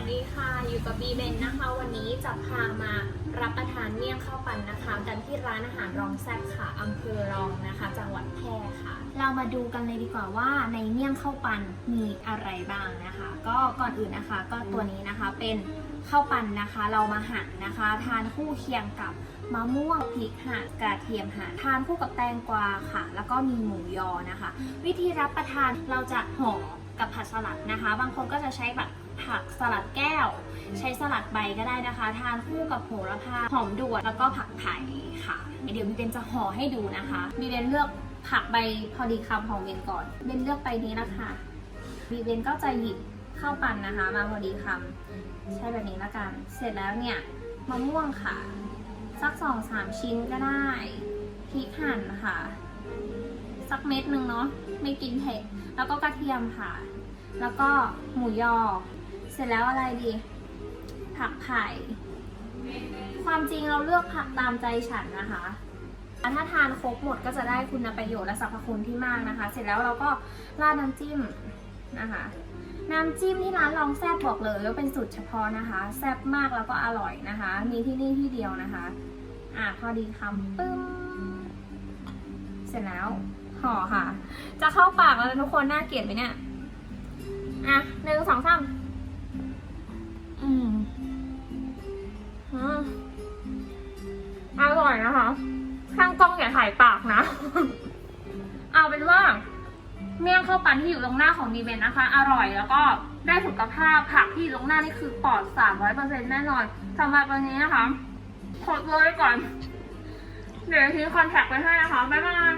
สดีค่ะ อยู่กับบีเบนนะคะ วันนี้จะพามารับประทานเมี่ยงข้าวปั่นนะคะ กันที่ร้านอาหารรองแซ่บค่ะอำเภอรองนะคะ จังหวัดแพร่ค่ะ เรามาดูกันเลยดีกว่าว่าในเมี่ยงข้าวปั่นมีอะไรบ้างนะคะ ก็ก่อนอื่นนะคะ ก็ตัวนี้นะคะเป็นข้าวปั่นนะคะ เรามาหั่นนะคะ ทานคู่เคียงกับมะม่วงพริกหั่นกระเทียมหั่นทานคู่กับแตงกวาค่ะ แล้วก็มีหมูยอนะคะ วิธีรับประทานเราจะห่อ กับผักสลัดนะคะ บางคนก็จะใช้แบบผักสลัดแก้ว ใช้สลัดใบก็ได้นะคะ ทานคู่กับโหระพาหอมด่วนแล้วก็ผักไผ่ค่ะ เดี๋ยวมีเบนจะห่อให้ดูนะคะมีเบนเลือกผักใบพอดีคำของเบนก่อนเบนเลือกใบนี้ละคะมีเบนก็จะหยิบข้าวปั่นนะคะ มาพอดีคำใช้แบบนี้ละกัน เสร็จแล้วเนี่ยมะม่วงค่ะ สักสองสามชิ้นก็ได้พริกหั่นค่ะ สักเม็ดหนึ่งเนาะไม่กินเผ็ด แล้วก็กระเทียมค่ะ แล้วก็หมูยอ เสร็จแล้วอะไรดี ผักไผ่ ความจริงเราเลือกผักตามใจฉันนะคะถ้าทานครบหมดก็จะได้คุณประโยชน์และสรรพคุณที่มากนะคะ เสร็จแล้วเราก็ราดน้ำจิ้มนะคะ น้ำจิ้มที่ร้านลองแซบบอกเลยว่าเป็นสูตรเฉพาะนะคะ แซบมากแล้วก็อร่อยนะคะ มีที่นี่ที่เดียวนะคะ อะพอดีคำปึ้มเสร็จแล้ว ห่อค่ะ จะเข้าปากแล้วนะทุกคนน่าเกลียดไหมเนี่ย อะหนึ่งสองสามอืมอร่อยนะคะ ข้างกล้องอย่าถ่ายปากนะ เอาเป็นว่า เมี่ยงข้าวปันที่อยู่ตรงหน้าของดีเวนนะคะ อร่อยแล้วก็ได้สุขภาพผักที่อยู่ตรงหน้านี่คือปลอดสามร้อยเปอร์เซ็นแน่นอนสำหรับวันนี้นะคะกดเลยก่อน เดี๋ยวทิ้งคอนแทคไว้ให้นะคะ บ๊ายบาย